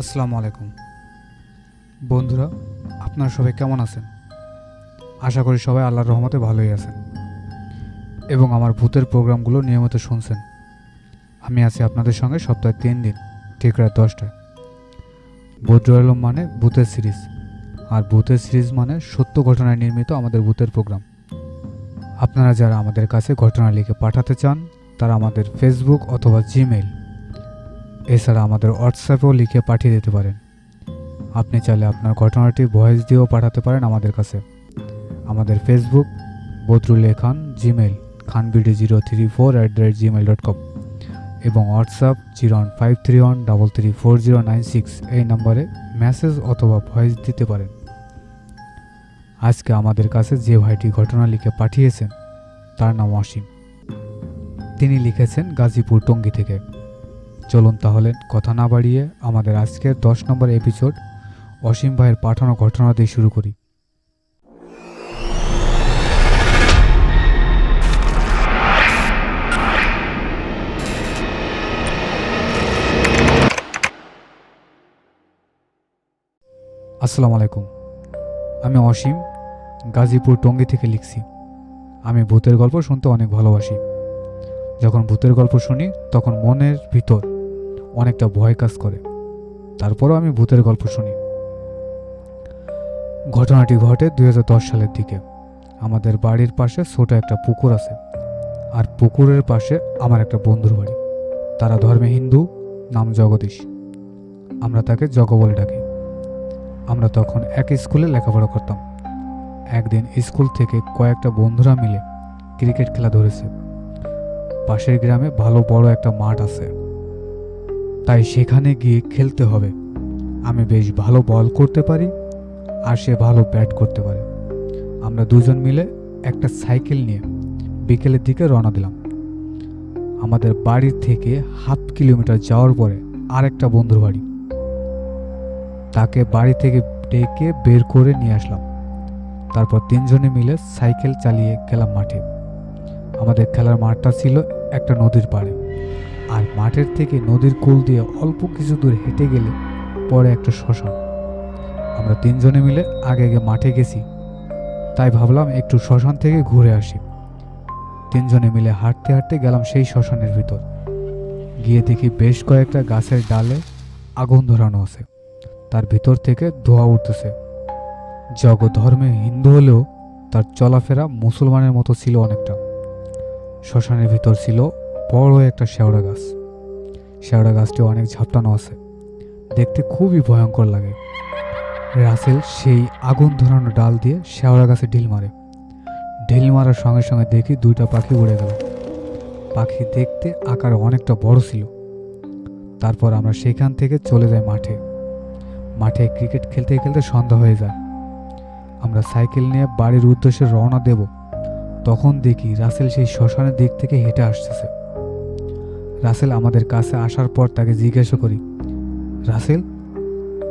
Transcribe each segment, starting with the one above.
আসসালামু আলাইকুম। বন্ধুরা, আপনারা সবাই কেমন আছেন? আশা করি সবাই আল্লাহর রহমতে ভালোই আছেন এবং আমার ভূতের প্রোগ্রামগুলো নিয়মিত শুনছেন। আমি আছি আপনাদের সঙ্গে সপ্তাহে তিন দিন, ঠিক রাত দশটায়। বদ্র আলম মানে ভূতের সিরিজ, আর ভূতের সিরিজ মানে সত্য ঘটনায় নির্মিত আমাদের ভূতের প্রোগ্রাম। আপনারা যারা আমাদের কাছে ঘটনা লিখে পাঠাতে চান, তারা আমাদের ফেসবুক অথবা জিমেইল এছাড়া আমাদের হোয়াটসঅ্যাপেও লিখে পাঠিয়ে দিতে পারেন। আপনি চাইলে আপনার ঘটনাটি ভয়েস দিয়েও পাঠাতে পারেন আমাদের কাছে। আমাদের Facebook Badrul Khan Gmail Khanbd zero three four at the rate Gmail dot com এবং WhatsApp zero one five three one double three four zero nine six এই নম্বরে মেসেজ অথবা ভয়েস দিতে পারেন। আজকে আমাদের কাছে যে ভাইটি ঘটনা লিখে পাঠিয়েছেন, তার নাম অসীম। তিনি লিখেছেন গাজীপুর টঙ্গী থেকে। চলুন তাহলে কথা না বাড়িয়ে আমাদের আজকের দশ নম্বর এপিসোড অসীম ভাইয়ের পাঠানো ঘটনা দিয়ে শুরু করি। আসসালামু আলাইকুম। আমি অসীম, গাজীপুর টঙ্গী থেকে লিখছি। আমি ভূতের গল্প শুনতে অনেক ভালোবাসি। যখন ভূতের গল্প শুনি, তখন মনের ভিতর অনেকটা ভয় কাজ করে। তারপরও আমি ভূতের গল্প শুনি। ঘটনাটি ঘটে দুই হাজার দশ সালের দিকে। আমাদের বাড়ির পাশে ছোট একটা পুকুর আছে। আর পুকুরের পাশে আমার একটা বন্ধুর বাড়ি। তারা ধর্মে হিন্দু, নাম জগদীশ। আমরা তাকে জগ বলে ডাকি। আমরা তখন এক স্কুলে লেখাপড়া করতাম। একদিন স্কুল থেকে কয়েকটা বন্ধুরা মিলে ক্রিকেট খেলা ধরেছে। পাশের গ্রামে ভালো বড় একটা মাঠ আছে। তাই সেখানে গিয়ে খেলতে হবে। আমি বেশ ভালো বল করতে পারি আর সে ভালো ব্যাট করতে পারে। আমরা দুজন মিলে একটা সাইকেল নিয়ে বিকেলের দিকে রওনা দিলাম। আমাদের বাড়ি থেকে হাফ কিলোমিটার যাওয়ার পরে আরেকটা বন্ধুর বাড়ি। তাকে বাড়ি থেকে ডেকে বের করে নিয়ে আসলাম। তারপর তিনজনে মিলে সাইকেল চালিয়ে গেলাম মাঠে। আমাদের খেলার মাঠটা ছিল একটা নদীর পাড়ে। আর মাঠের থেকে নদীর কুল দিয়ে অল্প কিছু দূর হেঁটে গেলে পরে একটা শ্মশান। আমরা তিনজনে মিলে আগে আগে মাঠে গেছি। তাই ভাবলাম একটু শ্মশান থেকে ঘুরে আসি। তিনজনে মিলে হাঁটতে হাঁটতে গেলাম সেই শ্মশানের ভিতর। গিয়ে দেখি বেশ কয়েকটা গাছের ডালে আগুন ধরানো আছে। তার ভিতর থেকে ধোয়া উঠতেছে। জগ ধর্মে হিন্দু হলেও তার চলাফেরা মুসলমানের মতো ছিল অনেকটা। শ্মশানের ভিতর ছিল বড় একটা শেওড়া গাছ। শেওড়া গাছটি অনেক ঝাপটানো আছে। দেখতে খুবই ভয়ঙ্কর লাগে। রাসেল সেই আগুন ধরানো ডাল দিয়ে শেওড়া গাছে ঢিল মারে। ঢিল মারার সঙ্গে সঙ্গে দেখি দুইটা পাখি উড়ে গেল। পাখি দেখতে আকার অনেকটা বড় ছিল। তারপর আমরা সেখান থেকে চলে যাই মাঠে। মাঠে ক্রিকেট খেলতে খেলতে সন্ধ্যা হয়ে যায়। আমরা সাইকেল নিয়ে বাড়ির উদ্দেশ্যে রওনা দেব। তখন দেখি রাসেল সেই শ্মশানের দিক থেকে হেঁটে আসতেছে। রাসেল আমাদের কাছে আসার পর তাকে জিজ্ঞাসা করি, রাসেল,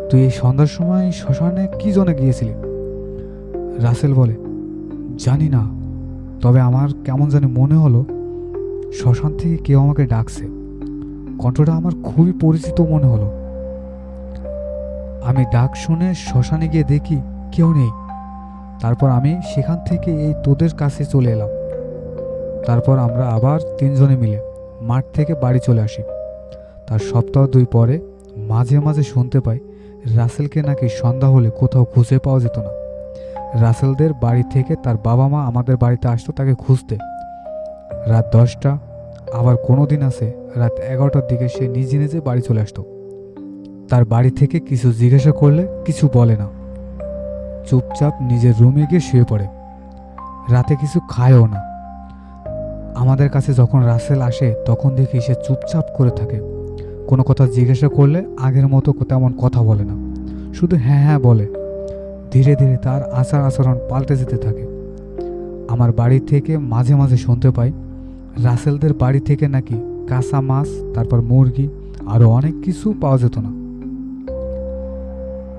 তুই এই সন্ধ্যার সময় শ্মশানে কি জন্য গিয়েছিলি? রাসেল বলে, জানি না, তবে আমার কেমন জানি মনে হলো শ্মশান থেকে কেউ আমাকে ডাকছে। কণ্ঠটা আমার খুবই পরিচিত মনে হলো। আমি ডাক শুনে শ্মশানে গিয়ে দেখি কেউ নেই। তারপর আমি সেখান থেকে এই তোদের কাছে চলে এলাম। তারপর আমরা আবার তিনজনে মিলে মাঠ থেকে বাড়ি চলে আসি। তার সপ্তাহ দুই পরে মাঝে মাঝে শুনতে পাই রাসেলকে নাকি সন্ধ্যা হলে কোথাও খুঁজে পাওয়া যেত না। রাসেলদের বাড়ি থেকে তার বাবা মা আমাদের বাড়িতে আসতো তাকে খুঁজতে। রাত দশটা, আবার কোনো দিন আসে রাত এগারোটার দিকে সে নিজে নিজে বাড়ি চলে আসতো। তার বাড়ি থেকে কিছু জিজ্ঞাসা করলে কিছু বলে না। চুপচাপ নিজের রুমে গিয়ে শুয়ে পড়ে। রাতে কিছু খায়ও না। আমাদের কাছে যখন রাসেল আসে, তখন দেখি সে চুপচাপ করে থাকে। কোনো কথা জিজ্ঞাসা করলে আগের মতো তেমন কথা বলে না। শুধু হ্যাঁ হ্যাঁ বলে। ধীরে ধীরে তার আচার আচরণ পাল্টে যেতে থাকে। আমার বাড়ি থেকে মাঝে মাঝে শুনতে পাই, রাসেলদের বাড়ি থেকে নাকি কাঁচা মাছ, তারপর মুরগি আরও অনেক কিছু পাওয়া যেত না।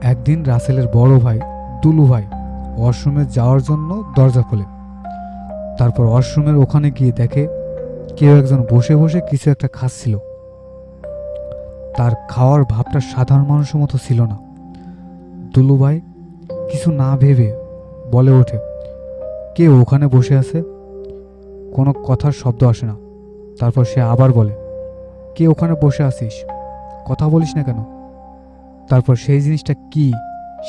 একদিন রাসেলের বড় ভাই, দুলু ভাই, ওয়াশরুমে যাওয়ার জন্য দরজা খোলে। তারপর ওয়াশরুমের ওখানে গিয়ে দেখে কেউ একজন বসে বসে কিছু একটা খাচ্ছিল। তার খাওয়ার ভাবটা সাধারণ মানুষের মতো ছিল না। দুলুভাই কিছু না ভেবে বলে ওঠে, কে ওখানে বসে আছে? কোনো কথার শব্দ আসে না। তারপর সে আবার বলে, কে ওখানে বসে আছিস? কথা বলিস না কেন? তারপর সেই জিনিসটা কি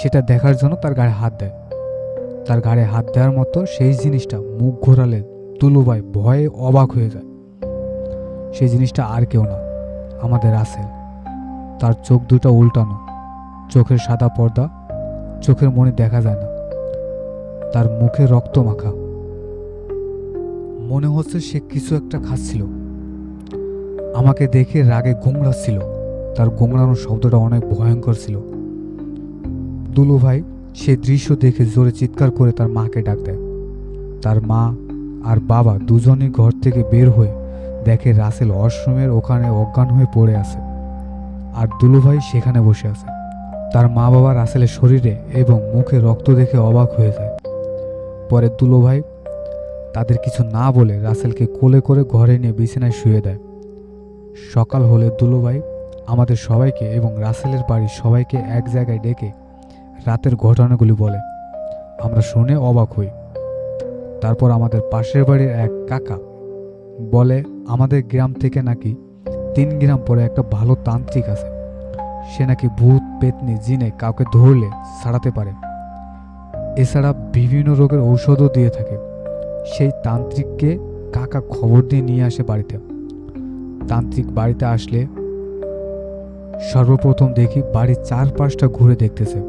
সেটা দেখার জন্য তার গায়ে হাত দেয়। তার গায়ে হাত দেওয়ার মতো সেই জিনিসটা মুখ ঘোরালে দুলুভাই ভয়ে অবাক হয়ে যায়। সেই জিনিসটা আর কেউ না, আমাদের আসেল তার চোখ দুটো উল্টানো, চোখের সাদা পর্দা, চোখের মনে দেখা যায় না। তার মুখে রক্ত মাখা। মনে হচ্ছে সে কিছু একটা খাচ্ছিল। আমাকে দেখে রাগে গোংড়াচ্ছিল তার গোংড়ানোর শব্দটা অনেক ভয়ঙ্কর ছিল। দুলু ভাই সেই দৃশ্য দেখে জোরে চিৎকার করে তার মাকে ডাক দেয়। তার মা আর বাবা দুজনই ঘর থেকে বের হয়ে দেখে রাসেল অশ্রমের ওখানে অজ্ঞান হয়ে পড়ে আছে আর দুলুভাই সেখানে বসে আছে। তার মা বাবা রাসেলের শরীরে এবং মুখে রক্ত দেখে অবাক হয়ে যায়। পরে দুলুভাই তাদের কিছু না বলে রাসেলকে কোলে করে ঘরে নিয়ে বিছানায় শুয়ে দেয়। সকাল হলে দুলুভাই আমাদের সবাইকে এবং রাসেলের বাড়ির সবাইকে এক জায়গায় ডেকে রাতের ঘটনাগুলি বলে। আমরা শুনে অবাক হই। তারপর আমাদের পাশের বাড়ির এক কাকা বলে, আমাদের গ্রাম থেকে নাকি তিন গ্রাম পরে একটা ভালো তান্ত্রিক আছে। সে নাকি ভূত, পেতনি, জিনে কাউকে ধরলে ছাড়াতে পারে। এছাড়া বিভিন্ন রোগের ঔষধও দিয়ে থাকে। সেই তান্ত্রিককে কাকা খবর দিয়ে নিয়ে আসে বাড়িতে। তান্ত্রিক বাড়িতে আসলে সর্বপ্রথম দেখি বাড়ির চারপাশটা ঘুরে দেখতেছে।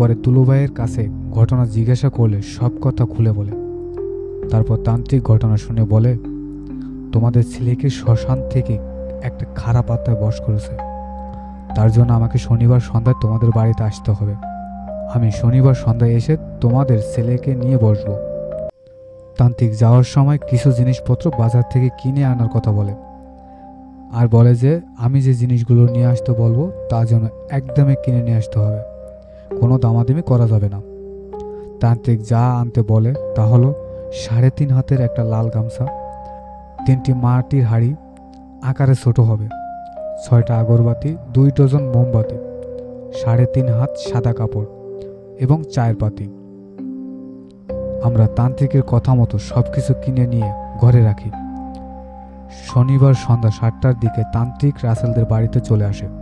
পরে তুলুভাইয়ের কাছে ঘটনা জিজ্ঞাসা করলে সব কথা খুলে বলে। তারপর তান্ত্রিক ঘটনা শুনে বলে, তোমাদের ছেলেকে শ্মশান থেকে একটা খারাপ আত্মায় বস করেছে। তার জন্য আমাকে শনিবার সন্ধ্যায় তোমাদের বাড়িতে আসতে হবে। আমি শনিবার সন্ধ্যায় এসে তোমাদের ছেলেকে নিয়ে বসবো। তান্ত্রিক যাওয়ার সময় কিছু জিনিসপত্র বাজার থেকে কিনে আনার কথা বলে। আর বলে যে, আমি যে জিনিসগুলো নিয়ে আসতে বলব তা যেন একদমই কিনে নিয়ে আসতে হবে। কোনো দামাদামি করা যাবে না। তান্ত্রিক যা আনতে বলে তা হলো সাড়ে তিন হাতের একটা লাল গামছা, তিনটি মাটির হাড়ি, আকারে ছোট হবে, ছয়টা আগরবাতি, দুই ডজন মোমবাতি, সাড়ে তিন হাত সাদা কাপড় এবং চায়ের পাতি। আমরা তান্ত্রিকের কথা মতো সব কিছু কিনে নিয়ে ঘরে রাখি। শনিবার সন্ধ্যা সাতটার দিকে তান্ত্রিক রাসেলদের বাড়িতে চলে আসে।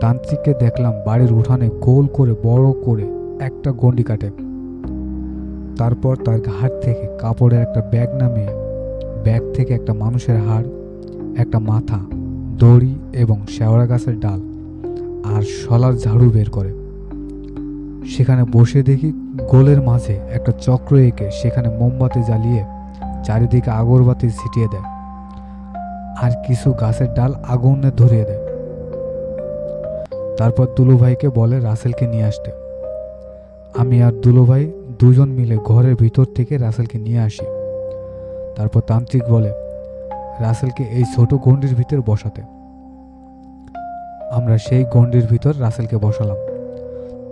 তান্ত্রিককে দেখলাম বাড়ির উঠানে গোল করে, বড় করে একটা গন্ডি কাটে। তারপর তার ঘাট থেকে কাপড়ের একটা ব্যাগ নামিয়ে, ব্যাগ থেকে একটা মানুষের হাড়, একটা মাথা, দড়ি এবং শেওড়া গাছের ডাল আর শলার ঝাড়ু বের করে। সেখানে বসে দেখি গোলের মাঝে একটা চক্র এঁকে সেখানে মোমবাতি জ্বালিয়ে চারিদিকে আগরবাতি ছিটিয়ে দেয়। আর কিছু গাছের ডাল আগুনে ধরিয়ে দেয়। তারপর দুলুভাইকে বলে রাসেলকে নিয়ে আসতে। আমি আর দুলুভাই দুজন মিলে ঘরের ভিতর থেকে রাসেলকে নিয়ে আসি। তারপর তান্ত্রিক বলে, রাসেলকে এই ছোট গণ্ডির ভিতর বসাতে। আমরা সেই গণ্ডির ভিতর রাসেলকে বসালাম।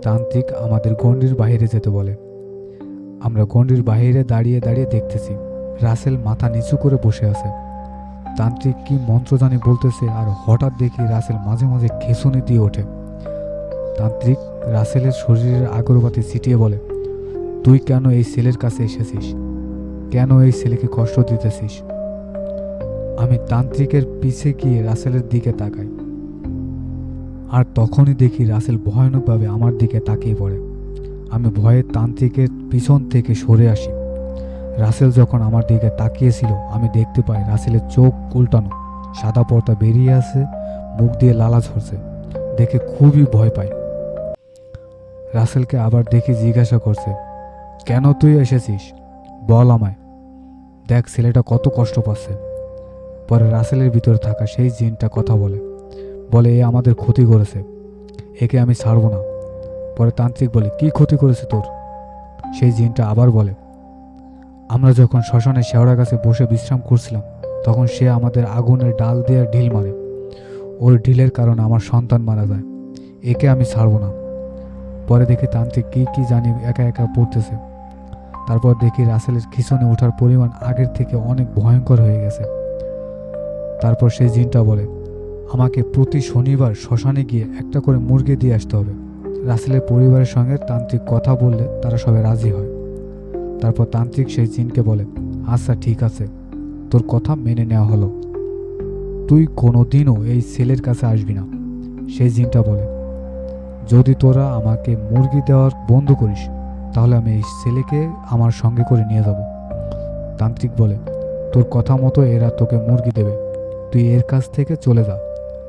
তান্ত্রিক আমাদের গণ্ডির বাইরে যেতে বলে। আমরা গণ্ডির বাইরে দাঁড়িয়ে দাঁড়িয়ে দেখতেছি, রাসেল মাথা নিচু করে বসে আছে। তান্ত্রিক কি মন্ত্র জানি বলতেছে আর হঠাৎ দেখি রাসেল মাঝে মাঝে খেসুনি দিয়ে ওঠে। তান্ত্রিক রাসেলের শরীরের আগরবাতি ছিটিয়ে বলে, তুই কেন এই ছেলের কাছে এসেছিস? কেন এই ছেলেকে কষ্ট দিতেছিস? আমি তান্ত্রিকের পিছে গিয়ে রাসেলের দিকে তাকাই। আর তখনই দেখি রাসেল ভয়ানকভাবে আমার দিকে তাকিয়ে পড়ে। আমি ভয়ে তান্ত্রিকের পিছন থেকে সরে আসি। রাসেল যখন আমার দিকে তাকিয়েছিল, আমি দেখতে পাই রাসেলের চোখ উল্টানো, সাদা পর্দা বেরিয়ে আছে মুখ দিয়ে লালা ঝরছে। দেখে খুবই ভয় পাই। রাসেলকে আবার দেখে জিজ্ঞাসা করছে, কেন তুই এসেছিস? বল আমায়। দেখ, ছেলেটা কত কষ্ট পাচ্ছে। পরে রাসেলের ভিতরে থাকা সেই জিনটা কথা বলে বলে, এ আমাদের ক্ষতি করেছে। একে আমি ছাড়বো না। পরে তান্ত্রিক বলে, কি ক্ষতি করেছে তোর? সেই জিনটা আবার বলে, আমরা যখন শ্মশানে শেওড়া গাছে বসে বিশ্রাম করছিলাম, তখন সে আমাদের আগুনের ডাল দিয়ে ঢিল মারে। ওর ঢিলের কারণে আমার সন্তান মারা যায়। একে আমি ছাড়বো না। পরে দেখি তান্ত্রিক কি কি জানি একা একা পড়তেছে। তারপর দেখি রাসেলের খিচনে ওঠার পরিমাণ আগের থেকে অনেক ভয়ঙ্কর হয়ে গেছে। তারপর সেই জিনটা বলে, আমাকে প্রতি শনিবার শ্মশানে গিয়ে একটা করে মুরগি দিয়ে আসতে হবে। রাসেলের পরিবারের সঙ্গে তান্ত্রিক কথা বললে তারা সবাই রাজি হয়। তারপর তান্ত্রিক সেই জিনকে বলে আচ্ছা ঠিক আছে। তোর কথা মেনে নেওয়া হলো। তুই কোনোদিনও এই ছেলের কাছে আসবি না। সেই জিনটা বলে যদি তোরা আমাকে মুরগি দেওয়ার বন্ধ করিস, তাহলে আমি এই ছেলেকে আমার সঙ্গে করে নিয়ে যাব। তান্ত্রিক বলে, তোর কথা মতো এরা তোকে মুরগি দেবে। তুই এর কাছ থেকে চলে যা,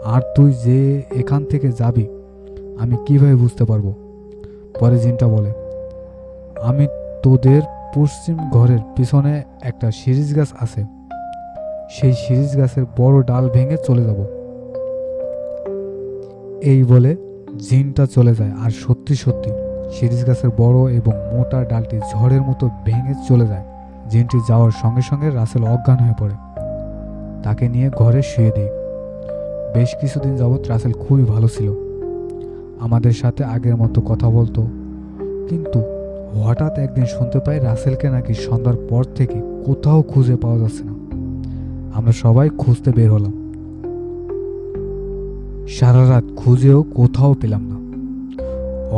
আর তুই যে এখান থেকে যাবি, আমি কীভাবে বুঝতে পারব? পরে জিনটা বলে, আমি তোদের পশ্চিম ঘরের পিছনে একটা শিরিষ গাছ আছে। সেই শিরিষ গাছের বড় ডাল ভেঙে চলে যাব। এই বলে জিনটা চলে যায় আর সত্যি সত্যি শিরিষ গাছের বড় এবং মোটা ডালটি ঝড়ের মতো ভেঙে চলে যায়। জিনটি যাওয়ার সঙ্গে সঙ্গে রাসেল অজ্ঞান হয়ে পড়ে। তাকে নিয়ে ঘরে শুয়ে দিই। বেশ কিছুদিন যাবৎ রাসেল খুবই ভালো ছিল। আমাদের সাথে আগের মতো কথা বলতো। কিন্তু হঠাৎ একদিন শুনতে পাই রাসেলকে নাকি সন্ধ্যার পর থেকে কোথাও খুঁজে পাওয়া যাচ্ছে না। আমরা সবাই খুঁজতে বের হলাম। সারা রাত খুঁজেও কোথাও পেলাম না।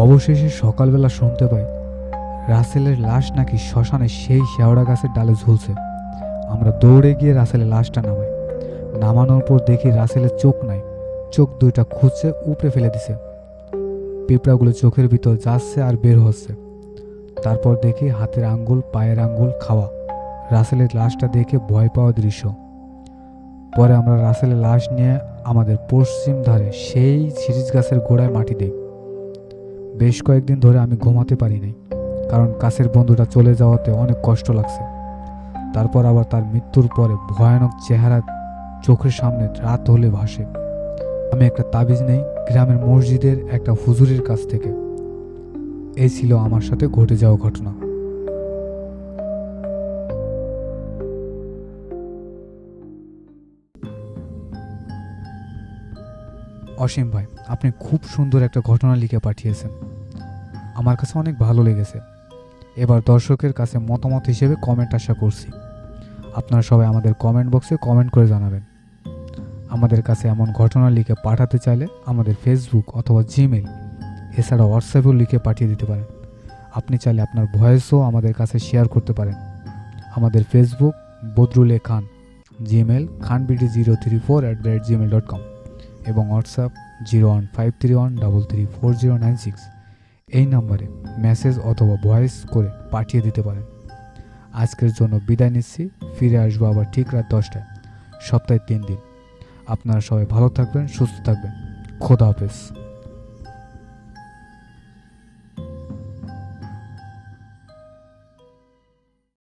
অবশেষে সকালবেলা শুনতে পাই, রাসেলের লাশ নাকি শ্মশানে সেই শেওড়া গাছের ডালে ঝুলছে। আমরা দৌড়ে গিয়ে রাসেলের লাশটা নামাই। নামানোর পর দেখি রাসেলের চোখ নাই, চোখ দুইটা খুঁজছে, উপড়ে ফেলে দিছে। পিঁপড়াগুলো চোখের ভিতর যাচ্ছে আর বের হচ্ছে। তারপর দেখি হাতের আঙ্গুল, পায়ের আঙ্গুল খাওয়া। রাসেলের লাশটা দেখে ভয় পাওয়া দৃশ্য। পরে আমরা রাসেলের লাশ নিয়ে আমাদের পশ্চিম ধারে সেই সিরিজ গাছের গোড়ায় মাটি দেই। বেশ কয়েকদিন ধরে আমি ঘুমাতে পারি নাই, কারণ কাছের বন্ধুটা চলে যাওয়াতে অনেক কষ্ট লাগছে। তারপর আবার তার মৃত্যুর পরে ভয়ানক চেহারা চোখের সামনে রাত হলে ভাসে। আমি একটা তাবিজ নেই, গ্রামের মসজিদের একটা হুজুরের কাছ থেকে। এই ছিল আমার সাথে ঘটে যাওয়া ঘটনা। অসীম ভাই, আপনি খুব সুন্দর একটা ঘটনা লিখে পাঠিয়েছেন। আমার কাছে অনেক ভালো লেগেছে। এবার দর্শকের কাছে মতামত হিসেবে কমেন্ট আশা করছি। আপনারা সবাই আমাদের কমেন্ট বক্সে কমেন্ট করে জানাবেন। আমাদের কাছে এমন ঘটনা লিখে পাঠাতে চাইলে আমাদের ফেসবুক অথবা জিমেল এছাড়া হোয়াটসঅ্যাপেও লিখে পাঠিয়ে দিতে পারেন। আপনি চাইলে আপনার ভয়েসও আমাদের কাছে শেয়ার করতে পারেন। আমাদের Facebook বদরুলে Khan Gmail Khanbd zero three four at the rate Gmail dot com এবং WhatsApp zero one five three one double three four zero nine six. এই নম্বরে মেসেজ অথবা ভয়েস করে পাঠিয়ে দিতে পারেন। আজকের জন্য বিদায় নিচ্ছি, ফিরে আসব আবার ঠিক রাত দশটায়, সপ্তাহে তিন দিন। আপনারা সবাই ভালো থাকবেন, সুস্থ থাকবেন। খোদা হাফেজ।